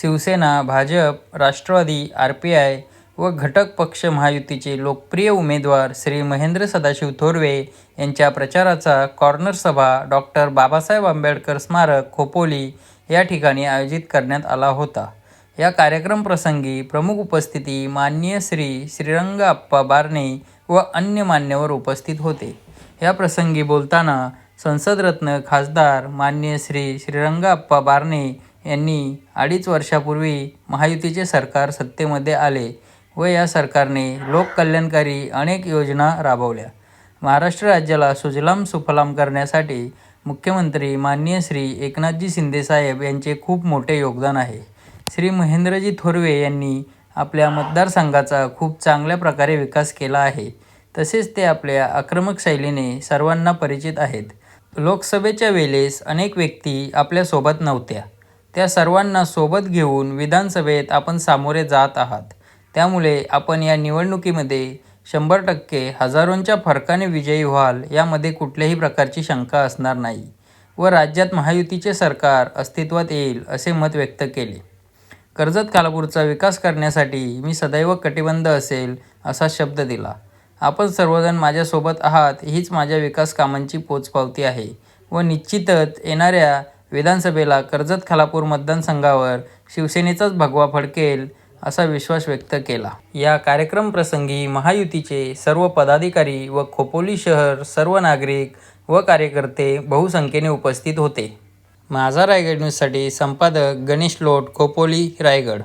Shivsena Bhajap Rashtravadi R P I व घटक पक्ष महायुतीचे लोकप्रिय उमेदवार श्री महेंद्र सदाशिव थोरवे यांच्या प्रचाराचा कॉर्नर सभा डॉक्टर बाबासाहेब आंबेडकर स्मारक खोपोली या ठिकाणी आयोजित करण्यात आला होता. या कार्यक्रम प्रसंगी प्रमुख उपस्थिती माननीय श्री श्रीरंग अप्पा बारणे व अन्य मान्यवर उपस्थित होते. या प्रसंगी बोलताना संसदरत्न खासदार माननीय श्री श्रीरंग अप्पा बारणे यांनी अडीच वर्षापूर्वी महायुतीचे सरकार सत्तेमध्ये आले व या सरकारने लोककल्याणकारी अनेक योजना राबवल्या. महाराष्ट्र राज्याला सुजलाम सुफलाम करण्यासाठी मुख्यमंत्री माननीय श्री एकनाथजी शिंदेसाहेब यांचे खूप मोठे योगदान आहे. श्री महेंद्रजी थोरवे यांनी आपल्या मतदारसंघाचा खूप चांगल्या प्रकारे विकास केला आहे. तसेच ते आपल्या आक्रमक शैलीने सर्वांना परिचित आहेत. लोकसभेच्या वेळेस अनेक व्यक्ती आपल्यासोबत नव्हत्या. त्या सर्वांना सोबत घेऊन विधानसभेत आपण सामोरे जात आहात. त्यामुळे आपण या निवडणुकीमध्ये शंभर टक्के हजारोंच्या फरकाने विजयी व्हाल यामध्ये कुठल्याही प्रकारची शंका असणार नाही व राज्यात महायुतीचे सरकार अस्तित्वात येईल असे मत व्यक्त केले. कर्जत कालापूरचा विकास करण्यासाठी मी सदैव कटिबंध असेल असा शब्द दिला. आपण सर्वजण माझ्यासोबत आहात हीच माझ्या विकास कामांची पोचपावती आहे व निश्चितच येणाऱ्या विधानसभेला कर्जत खालापूर मतदारसंघावर शिवसेनेचाच भगवा फडकेल असा विश्वास व्यक्त केला. या कार्यक्रमप्रसंगी महायुतीचे सर्व पदाधिकारी व खोपोली शहर सर्व नागरिक व कार्यकर्ते बहुसंख्येने उपस्थित होते. माझा रायगड न्यूजसाठी संपादक गणेश लोट खोपोली रायगड.